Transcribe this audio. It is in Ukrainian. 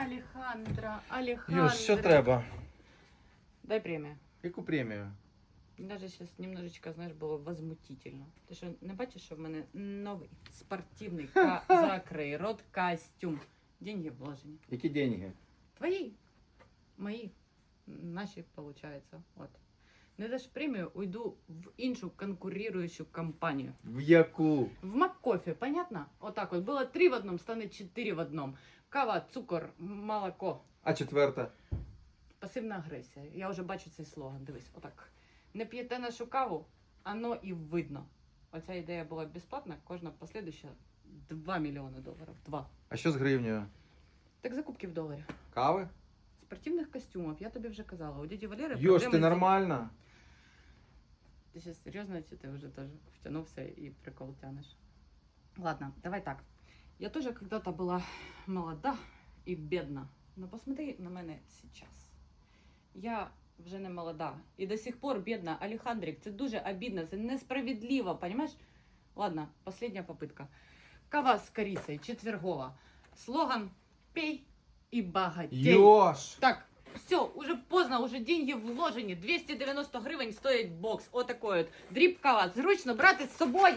Алехандра, Алехандра. Юс, що треба? Дай премію. Яку премію? Даже сейчас немножечко, знаєш, було возмутительно. Ти що не бачиш, що в мене новий спортивний ка- закрий рот костюм. Деньги вложені. Які деньги? Твої, мої, наші, виходить. От. Не даш премію, уйду в іншу конкурируючу компанію. В яку? В Маккофе, понятно? Отак от. Було три в одному, стане чотири в одному. Кава, цукор, молоко. А четверта? Пасивна агресія. Я вже бачу цей слоган. Дивись, отак. Не п'єте нашу каву, ано і видно. Оця ідея була безплатна, кожна послідуюча 2 мільйони доларів. Два. А що з гривнею? Так закупки в доларі. Кави? Спортивних костюмів, я тобі вже казала. У дяді Валери Йош, проблеми ти з- нормально? Ти сейчас серйозно, чи ти вже теж втягнувся і прикол тянеш? Ладно, давай так. Я тоже когда-то была молода и бедна. Но посмотри на мене сейчас. Я вже не молода. І до сих пор бідна. Алехандрик, це дуже обідно, це несправедливо, понимаешь? Ладно, последняя попытка. Кава з корицей, четвергова. Слоган «Пей и богатей». Йош! Так, все, уже поздно, уже деньги вложені. 290 гривень стоїть бокс. Вот от. вот кава. Зручно брати з собою.